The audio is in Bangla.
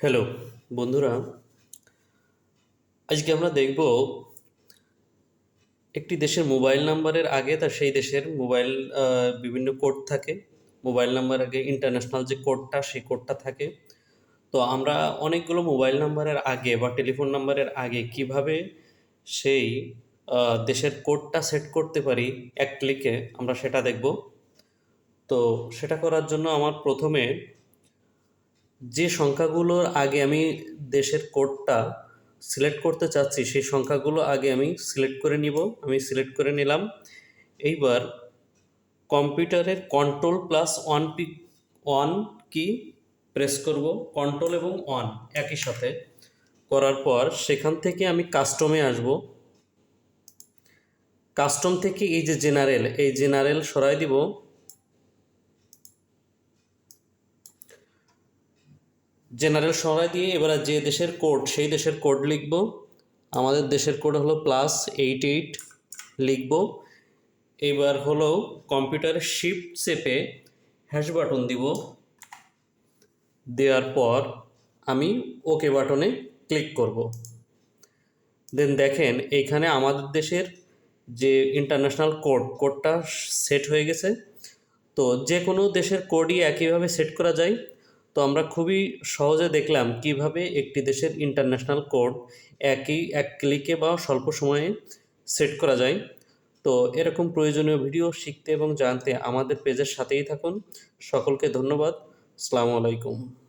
হ্যালো, বন্ধুরা। আজকে আমরা দেখব একটি দেশের মোবাইল নাম্বারের আগে তার সেই দেশের মোবাইল বিভিন্ন কোড থাকে। মোবাইল নাম্বার আগে, ইন্টারন্যাশনাল যে কোডটা, সেই কোডটা থাকে। তো আমরা অনেকগুলো মোবাইল নাম্বারের আগে বা টেলিফোন নাম্বারের আগে কীভাবে সেই দেশের কোডটা সেট করতে পারি, এক ক্লিকে আমরা সেটা দেখব। তো সেটা করার জন্য আমার প্রথমে যে সংখ্যাগুলোর আগে আমি দেশের কোডটা সিলেক্ট করতে চাচ্ছি, সেই সংখ্যাগুলো আগে আমি সিলেক্ট করে নিব। আমি সিলেক্ট করে নিলাম। এইবার কম্পিউটারের control plus on P on key press করব। কন্ট্রোল এবং অন একই সাথে করার পর সেখান থেকে আমি কাস্টমে আসব। কাস্টম থেকে এই যে জেনারেল এই জেনারেল সরাই দিব। জেনারেল সরাই দিয়ে এবারে যে দেশের কোড সেই দেশের কোড লিখব। আমাদের দেশের কোড হলো প্লাস এইট এইট লিখব। এবার হলো কম্পিউটারের শিফট চেপে হ্যাশ বাটন দিব। দেওয়ার পর আমি ওকে বাটনে ক্লিক করব। দেন দেখেন এইখানে আমাদের দেশের যে ইন্টারন্যাশনাল কোড কোডটা সেট হয়ে গেছে। তো যে কোনো দেশের কোডই একইভাবে সেট করা যায়। তো আমরা খুবই সহজে দেখলাম কীভাবে একটি দেশের ইন্টারন্যাশনাল কোড একই, এক ক্লিকে বা স্বল্প সময়ে সেট করা যায়। তো এরকম প্রয়োজনীয় ভিডিও শিখতে এবং জানতে আমাদের পেজের সাথেই থাকুন। সকলকে ধন্যবাদ। আসসালামু আলাইকুম।